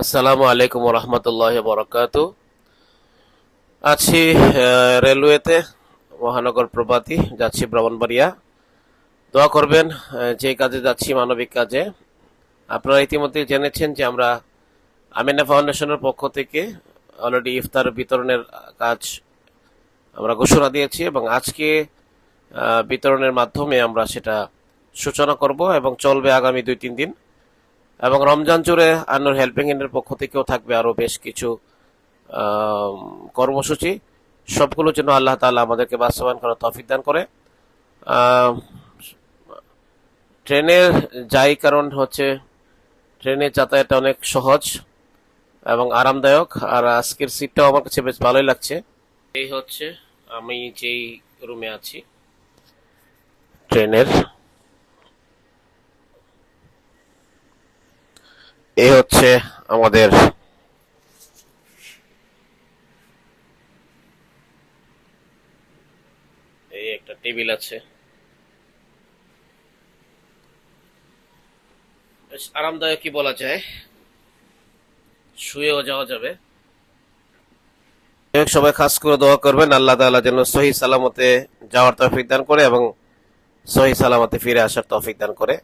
আসসালামু আলাইকুম রহমতুল্লাহ বরকাত আছি রেলওয়েতে, মহানগর প্রভাতী যাচ্ছি ব্রাহ্মণবাড়িয়া। দোয়া করবেন যে কাজে যাচ্ছি, মানবিক কাজে। আপনারা ইতিমধ্যে জেনেছেন যে আমরা আমিনা ফাউন্ডেশনের পক্ষ থেকে অলরেডি ইফতার বিতরণের কাজ আমরা ঘোষণা দিয়েছি এবং আজকে বিতরণের মাধ্যমে আমরা সেটা সূচনা করব এবং চলবে আগামী দুই তিন দিন। এবং রমজান জুড়ে আন্নুর হেল্পিং হ্যান্ডের পক্ষ থেকেও থাকবে আরও বেশ কিছু কর্মসূচি। সবগুলো যেন আল্লাহ তালা আমাদেরকে বাস্তবায়ন করার তৌফিক দান করে। আম, ট্রেনের যাই কারণ হচ্ছে ট্রেনে যাতায়াতটা অনেক সহজ এবং আরামদায়ক আর আজকের সিটটাও আমার কাছে বেশ ভালোই লাগছে। এই হচ্ছে আমি যেই রুমে আছি ট্রেনের। এই হচ্ছে আমাদের এই একটা টেবিল আছে। বেশ আরামদায়ক কি বলা যায়? শুয়েও যাওয়া যাবে। সবাই খাস করে দোয়া করবেন আল্লাহ তাআলা যেন সহি সালামতে যাওয়ার তৌফিক দান করে এবং সহি সালামতে ফিরে আসার তৌফিক দান করে।